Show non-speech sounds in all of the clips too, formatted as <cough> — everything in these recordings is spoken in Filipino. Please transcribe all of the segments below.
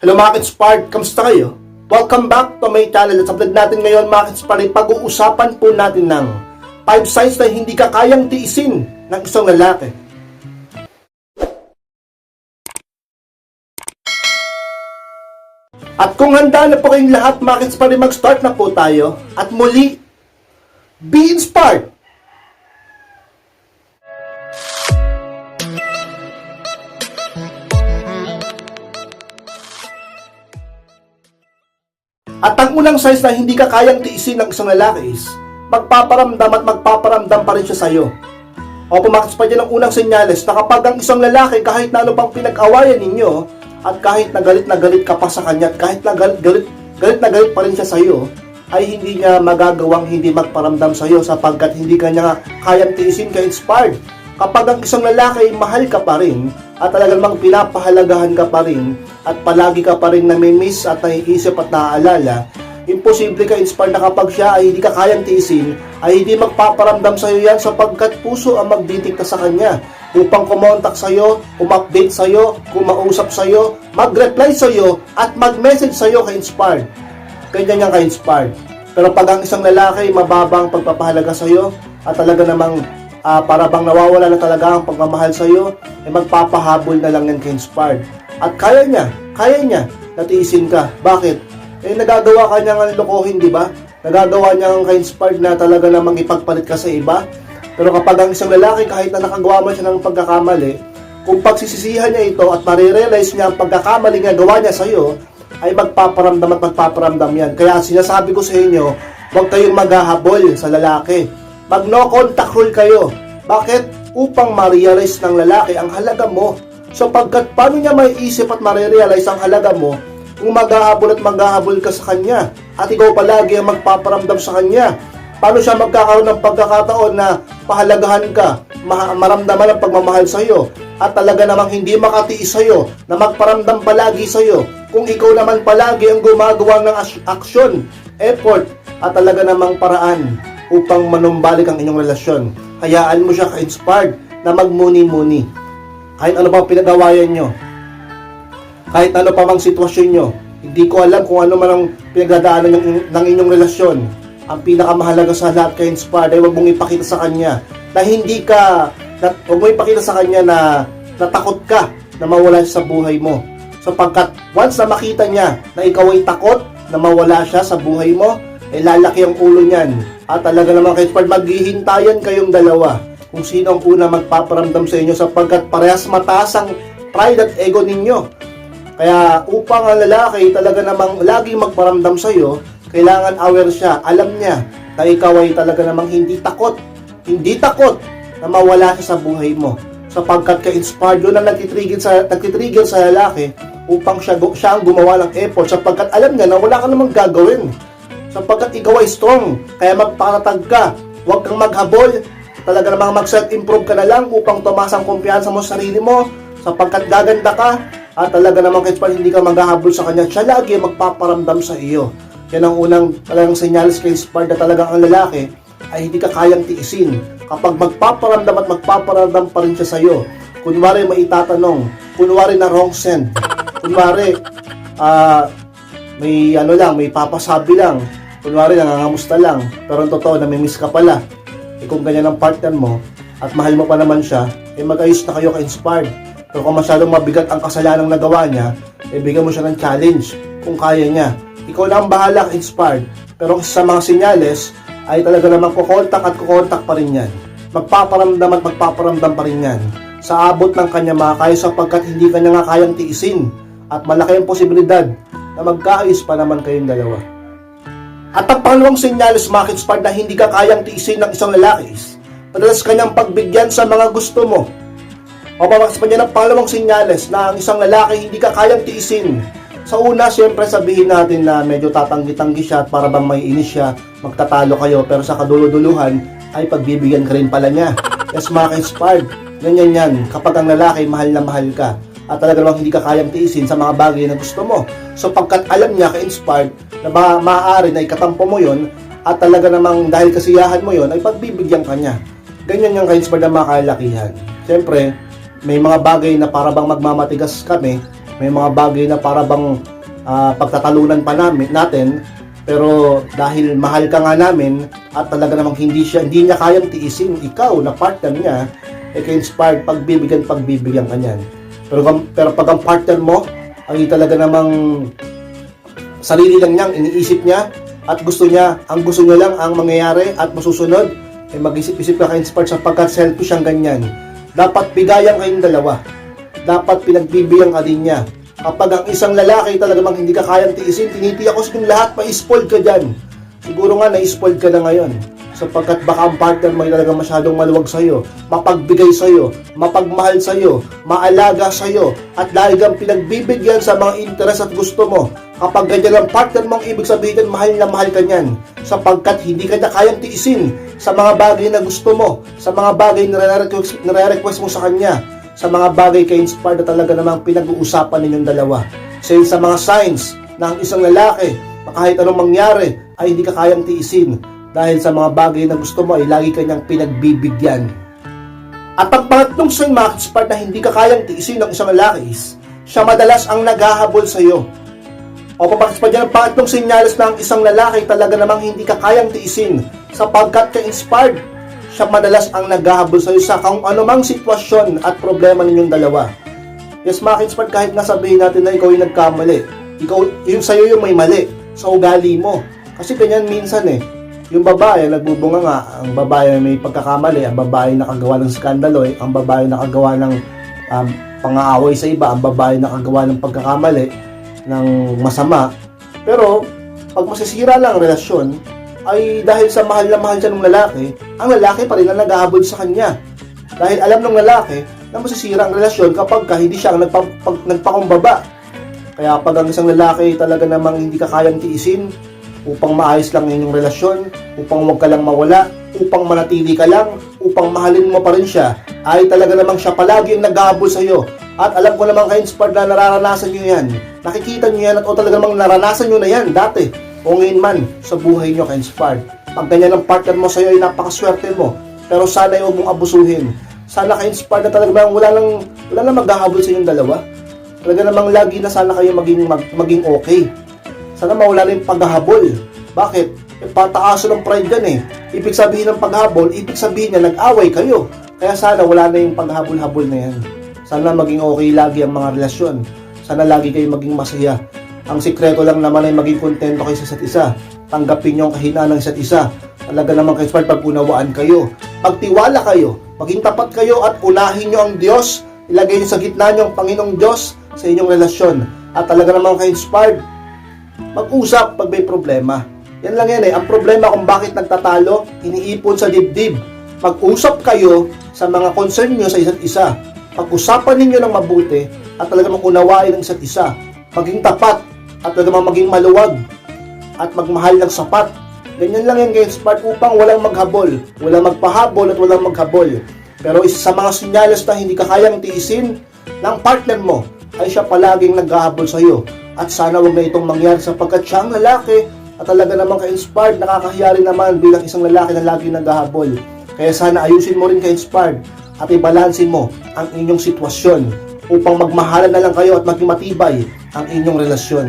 Hello mga Kitspard, kamusta kayo? Welcome back to my channel. At sa vlog natin ngayon mga Kitspard, ay pag-uusapan po natin ng 5 signs na hindi ka kayang tiisin ng isang lalaki. At kung handa na po kayong lahat mga Kitspard, ay mag-start na po tayo. At muli, be inspired! At ang unang signs na hindi ka kayang tiisin ng isang lalaki is magpaparamdam at magpaparamdam pa rin siya sa'yo. O pumakas pa dyan ang unang senyales na kapag ang isang lalaki kahit na ano pang pinag-awayan ninyo at kahit na galit na galit ka pa sa kanya at kahit na galit, galit, galit na galit pa rin siya sa'yo ay hindi niya magagawang hindi magparamdam sa'yo sapagkat hindi ka niya kayang tiisin ka inspired. Kapag ang isang lalaki mahal ka pa rin at talagang mang pinapahalagahan ka pa rin at palagi ka pa rin namimiss at naiisip at naaalala, imposible ka inspired na kapag siya ay hindi ka kayang tiisin, ay hindi magpaparamdam sa iyo yan sapagkat puso ang magdidikta sa kanya upang kumontak sa iyo, umupdate sa iyo, kumausap sa iyo, mag-reply sa iyo at mag-message sa iyo ka-inspired. Ganyan yan ka-inspired. Pero pag ang isang lalaki mababang pagpapahalaga sa iyo at talaga namang ah, para bang nawawala na talaga ang pagmamahal sa iyo, eh magpapahabol na lang yan ka-inspired. At kaya niya, kaya niya, natiisin ka. Bakit? Eh nagagawa ka niya ng lokohin, di ba? Nagagawa niya ang ka-inspired na talaga namang ipagpalit ka sa iba. Pero kapag ang isang lalaki, kahit na nakagawa man siya ng pagkakamali, kung pagsisisihan niya ito at marirealize niya ang pagkakamali nga gawa niya sa iyo, ay magpaparamdam at magpaparamdam yan. Kaya sinasabi ko sa inyo, huwag kayong maghahabol sa lalaki. Mag no contact rule kayo. Bakit? Upang ma-realize ng lalaki ang halaga mo. Sapagkat paano niya may isip at ma-realize ang halaga mo kung maghahabol at maghahabol ka sa kanya at ikaw palagi ang magpaparamdam sa kanya. Paano siya magkakaroon ng pagkakataon na pahalagahan ka, ma- maramdaman ang pagmamahal sa iyo at talaga namang hindi makatiis sa iyo na magparamdam palagi sa iyo kung ikaw naman palagi ang gumagawa ng aksyon, effort at talaga namang paraan upang manumbalik ang inyong relasyon. Hayaan mo siya ka-inspired na magmuni-muni. Kahit ano pang pinag-awayan nyo, kahit ano pa mang sitwasyon nyo, hindi ko alam kung ano man ang pinagdadaanan ng, ng inyong relasyon. Ang pinakamahalaga sa lahat kay inspired ay huwag mong ipakita sa kanya na hindi ka, na, huwag mong ipakita sa kanya na natakot ka na mawala sa buhay mo. Sapagkat once na makita niya na ikaw ay takot na mawala siya sa buhay mo, eh lalaki ang ulo niyan. At talaga naman kay inspired, maghihintayan kayong dalawa kung sino ang una magpaparamdam sa inyo sapagkat parehas mataas ang pride at ego ninyo. Kaya upang ang lalaki talaga namang lagi magparamdam sa iyo, kailangan aware siya. Alam niya na ikaw ay talaga namang hindi takot. Hindi takot na mawala siya sa buhay mo. Sapagkat ka-inspired yun ang nagtitrigger sa, nagtitrigger sa lalaki upang siya, siya ang gumawa ng effort sapagkat alam niya na wala ka namang gagawin. Sapagkat ikaw ay strong, kaya magparatag ka. Huwag kang maghabol. Talaga namang mag-self-improve ka na lang upang tumaas ang kumpiyansa mo sa sarili mo sapagkat gaganda ka at talaga namang kahit pa hindi ka maghahabol sa kanya, siya lagi magpaparamdam sa iyo. Yan ang unang talagang senyales kay inspired na talagang ang lalaki ay hindi ka kayang tiisin. Kapag magpaparamdam at magpaparamdam pa rin siya sa iyo. Kunwari may itatanong, kunwari na wrong send, kunwari ah may ano lang, may papasabi lang, kunwari nangangamusta lang, pero ang totoo namimiss ka pala. Eh kung ganyan ang partner mo, at mahal mo pa naman siya, eh mag-ayos na kayo ka-inspired. Pero kung masyadong mabigat ang kasalanang nagawa niya, eh bigyan mo siya ng challenge kung kaya niya. Ikaw na ang bahala ka-inspired. Pero sa mga sinyales, ay talaga namang kukontak at kukontak pa rin yan. Magpaparamdam at magpaparamdam pa rin yan. Sa abot ng kanya makakaya sapagkat hindi kanya nga kayang tiisin. At malaki ang posibilidad na magkaayos pa naman kayong dalawa. At ang pangalawang senyales mga inspired na hindi ka kayang tiisin ng isang lalaki is, madalas kanyang pagbigyan sa mga gusto mo. O pamakas pa niya ng pangalawang senyales na ang isang lalaki hindi ka kayang tiisin. Sa una, siyempre sabihin natin na medyo tatanggi-tanggi siya at para bang may inis siya, magtatalo kayo, pero sa kaduluduluhan ay pagbibigyan ka rin pala niya. Yes, mga inspired ganyan yan. Kapag ang lalaki mahal na mahal ka, at talaga namang hindi ka kayang tiisin sa mga bagay na gusto mo. So pagkat alam niya ka-inspired na ba, maaari na ikatampo mo yon at talaga namang dahil kasiyahan mo yon ay pagbibigyan ka niya. Ganyan yung ka-inspired na mga kalakihan. Siyempre, may mga bagay na para bang magmamatigas kami may mga bagay na para bang ah, pagtatalunan pa namin, natin, pero dahil mahal ka nga namin at talaga namang hindi siya hindi niya kayang tiisin ikaw na partner niya eh ka-inspired pagbibigyan pagbibigyan ka niyan. Pero pero pag ang partner mo ay talaga namang sarili lang niyang iniisip niya at gusto niya, ang gusto niya lang ang mangyayari at masusunod, eh mag-isip-isip ka ka-inspired sapagkat selfish ang ganyan. Dapat bigayan kayong dalawa. Dapat pinagbibigyan ka din niya. Kapag ang isang lalaki talaga mang hindi ka kayang tiisin, tinitiyak ko sa lahat, ma-spoiled ka dyan. Siguro nga na-spoiled ka na ngayon. Sapagkat baka ang partner mo ay talaga masyadong maluwag sa'yo, mapagbigay sa'yo, mapagmahal sa'yo, maalaga sa'yo, at dahil kang pinagbibigyan sa mga interes at gusto mo, kapag ganyan ang partner mo, ang ibig sabihin yan, mahal na mahal ka niyan. Sapagkat hindi ka niya kayang tiisin sa mga bagay na gusto mo, sa mga bagay na nare-request, mo sa kanya, sa mga bagay kay inspired na talaga namang pinag-uusapan ninyong dalawa. Sa sa mga signs na ang isang lalaki, kahit anong mangyari, ay hindi ka kayang tiisin dahil sa mga bagay na gusto mo ay lagi kanyang pinagbibigyan. At ang pangatlong sign mga na hindi ka kayang tiisin ng isang lalaki is, siya madalas ang naghahabol sa iyo. O pamakis pa dyan ang pangatlong senyales na ang isang lalaki talaga namang hindi ka kayang tiisin sapagkat ka-inspired siya madalas ang naghahabol sa iyo sa kung anumang sitwasyon at problema ninyong dalawa. Yes, mga inspired kahit nga sabihin natin na ikaw yung nagkamali. Ikaw, yung sa'yo yung may mali sa ugali mo. Kasi ganyan minsan eh. Yung babae, nagbubunga nga, ang babae may pagkakamali, ang babae nakagawa ng skandalo, eh, ang babae nakagawa ng um, pang-aaway sa iba, ang babae nakagawa ng pagkakamali ng masama. Pero, pag masisira lang ang relasyon, ay dahil sa mahal na mahal siya ng lalaki, ang lalaki pa rin ang naghahabol sa kanya. Dahil alam ng lalaki na masisira ang relasyon kapag ka hindi siya ang nagpa, pag, nagpakumbaba. Kaya pag ang isang lalaki talaga namang hindi ka kayang tiisin upang maayos lang ang inyong relasyon, upang huwag ka lang mawala, upang manatili ka lang, upang mahalin mo pa rin siya, ay talaga namang siya palagi ang naghahabol sa iyo. At alam ko naman kayo, Inspired, na nararanasan nyo yan. Nakikita nyo yan at o talaga namang naranasan nyo na yan dati o ngayon man sa buhay nyo ka-inspired. Pag ganyan ang partner mo sa'yo ay napakaswerte mo. Pero sana huwag mong abusuhin. Sana ka-inspired na talaga bang wala lang, wala lang maghahabol sa inyong dalawa. Talaga namang lagi na sana kayo maging, mag, maging okay. Sana mawala na yung paghahabol. Bakit? E, pataaso ng pride yan eh. Ibig sabihin ng paghabol, ibig sabihin niya nag-away kayo. Kaya sana wala na yung paghabol-habol na yan. Sana maging okay lagi ang mga relasyon. Sana lagi kayo maging masaya. Ang sikreto lang naman ay maging kontento kayo sa isa't isa. Tanggapin niyo ang kahinaan ng isa't isa. Talaga naman kayo smart pag unawaan kayo. Pagtiwala kayo. Maging tapat kayo at unahin niyo ang Diyos. Ilagay niyo sa gitna niyo ang Panginoong Diyos sa inyong relasyon. At talaga naman kayo inspired. Mag-usap pag may problema. Yan lang yan eh. Ang problema kung bakit nagtatalo, iniipon sa dibdib. Mag-usap kayo sa mga concern niyo sa isa't isa. Pag-usapan ninyo ng mabuti at talaga magunawain ng isa't isa. Maging tapat at talaga maging maluwag at magmahal ng sapat. Ganyan lang yan guys, part upang walang maghabol, walang magpahabol at walang maghabol. Pero isa sa mga sinyalas na hindi ka kayang tiisin ng partner mo ay siya palaging naghahabol sa iyo. At sana wag na itong mangyari sapagkat siya ang lalaki at talaga namang ka-inspired, nakakahiya naman bilang isang lalaki na laging naghahabol. Kaya sana ayusin mo rin ka-inspired at ibalansin mo ang inyong sitwasyon upang magmahalan na lang kayo at maging matibay ang inyong relasyon.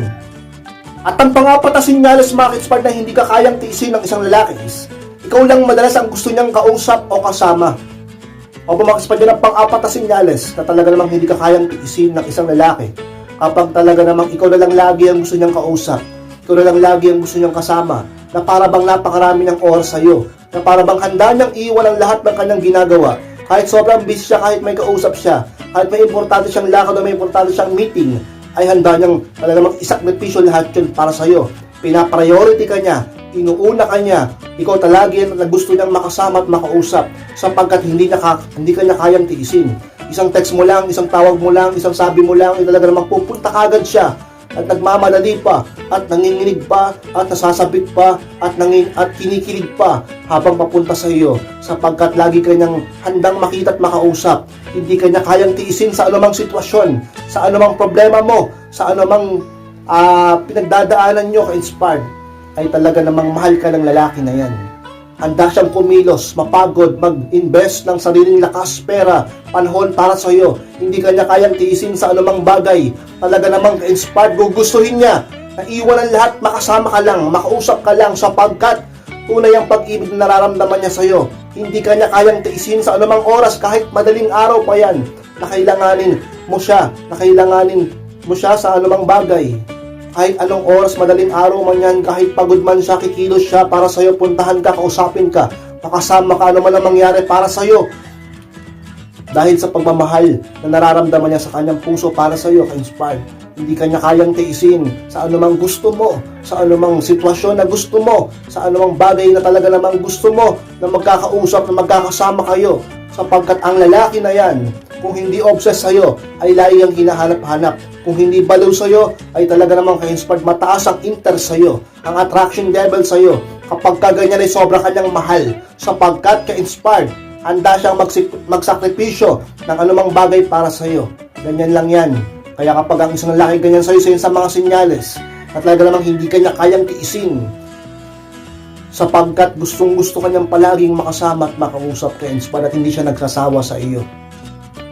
At ang pangapat na sinyalas mga ka na hindi ka kayang tiisin ng isang lalaki is, ikaw lang madalas ang gusto niyang kausap o kasama. O bumakis dyan ang pang-apat na sinyales na talaga namang hindi ka kayang tiisin ng isang lalaki kapag talaga namang ikaw na lang lagi ang gusto niyang kausap, ikaw na lang lagi ang gusto niyang kasama, na para bang napakarami ng oras sa iyo, na para bang handa niyang iwan ang lahat ng kanyang ginagawa, kahit sobrang busy siya, kahit may kausap siya, kahit may importante siyang lakad o may importante siyang meeting, ay handa niyang talaga namang isakripisyo lahat yun para sa iyo. Pinapriority ka niya, inuuna ka niya, ikaw talagi na gusto niyang makasama at makausap sapagkat hindi, niya ka, hindi ka niya kayang tiisin. Isang text mo lang, isang tawag mo lang, isang sabi mo lang, ay talaga namang pupunta kagad siya at nagmamadali pa at nanginginig pa at nasasabik pa at nangin at kinikilig pa habang papunta sa iyo sapagkat lagi kanyang handang makita at makausap. Hindi kanya kayang tiisin sa anumang sitwasyon sa anumang problema mo sa anumang ah, pinagdadaanan nyo ka-inspired. Ay talaga namang mahal ka ng lalaki na yan handa siyang kumilos, mapagod, mag-invest ng sariling lakas, pera, panahon para sa iyo. Hindi kanya kayang tiisin sa anumang bagay. Talaga namang inspired, gugustuhin niya na iwan ang lahat, makasama ka lang, makausap ka lang sapagkat tunay ang pag-ibig na nararamdaman niya sa iyo. Hindi kanya kayang tiisin sa anumang oras kahit madaling araw pa yan na kailanganin mo siya, na kailanganin mo siya sa anumang bagay. Kahit anong oras, madaling araw man yan, kahit pagod man siya, kikilos siya para sa'yo, puntahan ka, kausapin ka, makasama ka, ano man ang mangyari para sa'yo. Dahil sa pagmamahal na nararamdaman niya sa kanyang puso para sa'yo, ka-inspired. Hindi kanya kayang tiisin sa anumang gusto mo, sa anumang sitwasyon na gusto mo, sa anumang bagay na talaga namang gusto mo, na magkakausap, na magkakasama kayo. Sapagkat ang lalaki na yan, kung hindi obsessed sa'yo, ay lagi ang hinahanap-hanap. Kung hindi baliw sa'yo, ay talaga namang ka-inspired. Mataas ang interest sa'yo, ang attraction level sa'yo. Kapag ka ganyan ay sobra kanyang mahal. Sapagkat ka-inspired, handa siyang magsakripisyo ng anumang bagay para sa'yo. Ganyan lang yan. Kaya kapag ang isang lalaki ganyan sa'yo, yun sa mga sinyales at talaga namang hindi kanya kayang tiisin sapagkat gustong gusto kanyang palaging makasama at makausap ka inspired at hindi siya nagsasawa sa iyo.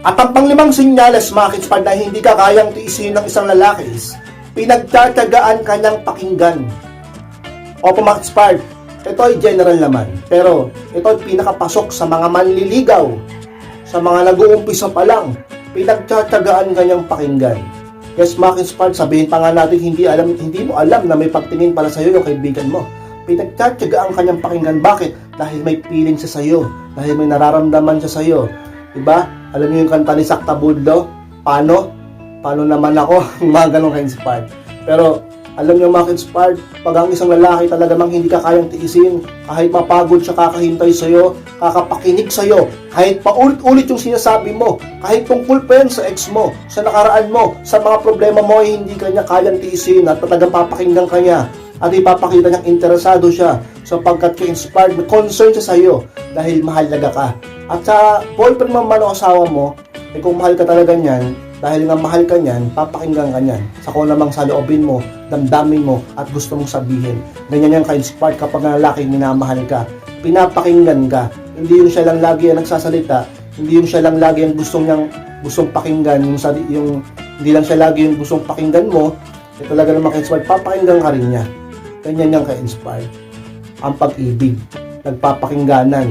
At ang panglimang sinyales mga kinspired na hindi ka kayang tiisin ng isang lalaki is pinagtatagaan kanyang pakinggan. Opo mga kinspired, ito ay general naman. Pero ito ay pinakapasok sa mga manliligaw. Sa mga nag-uumpisa pa lang, pinagtatagaan kanyang pakinggan. Yes, mga kinspired, sabihin pa nga natin hindi alam hindi mo alam na may pagtingin pala sa iyo yung kaibigan mo. Pinagtatagaan kanyang pakinggan. Bakit? Dahil may feeling siya sa iyo. Dahil may nararamdaman siya sa iyo. Diba? Alam niyo yung kanta ni Sakta Budlo? Paano? Paano naman ako? <laughs> mga ganun ka-inspired. Pero alam niyo mga inspired, pag ang isang lalaki talaga mang hindi ka kayang tiisin, kahit mapagod siya kakahintay sa'yo, kakapakinig sa'yo, kahit paulit-ulit yung sinasabi mo, kahit tungkol pa yan sa ex mo, sa nakaraan mo, sa mga problema mo ay hindi kanya kayang tiisin at talagang papakinggan kanya at ipapakita niyang interesado siya sapagkat ka-inspired, may concern siya sa'yo dahil mahalaga ka. At sa boyfriend mo man o asawa mo, eh kung mahal ka talaga niyan, dahil nga mahal ka niyan, papakinggan ka niyan. Sa kung namang sa loobin mo, damdamin mo, at gusto mong sabihin. Ganyan yung ka-inspired kapag ang lalaki minamahal ka. Pinapakinggan ka. Hindi yung siya lang lagi ang nagsasalita, hindi yung siya lang lagi ang gustong niyang gustong pakinggan, yung, yung hindi lang siya lagi yung gustong pakinggan mo, eh talaga naman ka-inspired, papakinggan ka rin niya. Ganyan yung ka-inspired. Ang pag-ibig, nagpapakingganan,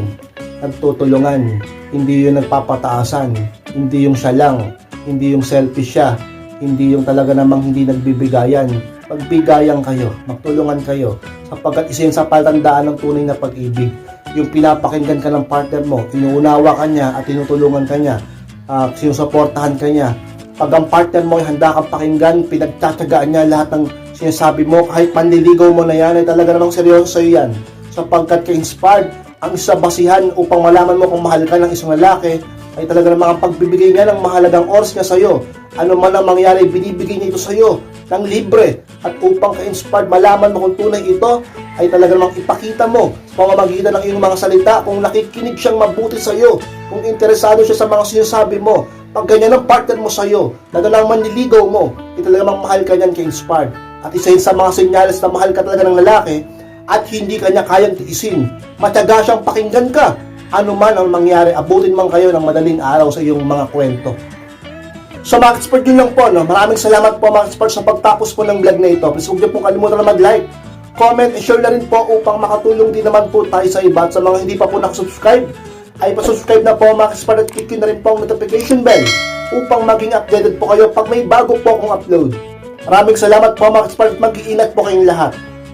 nagtutulungan, hindi yung nagpapataasan, hindi yung siya lang, hindi yung selfish siya, hindi yung talaga namang hindi nagbibigayan. Magbigayan kayo, magtulungan kayo, sapagkat isa yun sa patandaan ng tunay na pag-ibig. Yung pinapakinggan ka ng partner mo, inuunawa ka niya at tinutulungan ka niya, uh, sinusuportahan ka niya. Pag ang partner mo ay handa kang pakinggan, pinagtatagaan niya lahat ng sinasabi mo, kahit panliligaw mo na yan, ay talaga namang seryoso sa iyo yan. Sapagkat ka-inspired, ang isa basihan upang malaman mo kung mahal ka ng isang lalaki, ay talaga namang ang pagbibigay niya ng mahalagang oras niya sa iyo. Ano man ang mangyari, binibigay niya ito sa iyo ng libre. At upang ka-inspired, malaman mo kung tunay ito, ay talaga namang ipakita mo sa pamamagitan ng iyong mga salita kung nakikinig siyang mabuti sa iyo, kung interesado siya sa mga sinasabi mo. Pag ganyan ang partner mo sa iyo, na lang manliligaw mo, ay talaga namang mahal ka niyan ka-inspired. At isa yun sa mga senyales na mahal ka talaga ng lalaki, at hindi kanya kayang tiisin. Matyaga siyang pakinggan ka. Ano man ang mangyari, abutin man kayo ng madaling araw sa iyong mga kwento. So mga expert yun lang po, no? maraming salamat po mga expert sa pagtapos po ng vlog na ito. Please huwag niyo pong kalimutan na mag-like, comment, and share na rin po upang makatulong din naman po tayo sa iba. At sa mga hindi pa po nakasubscribe, ay pasubscribe na po mga expert at click na rin po ang notification bell upang maging updated po kayo pag may bago po akong upload. Maraming salamat po mga expert at mag-iingat po kayong lahat.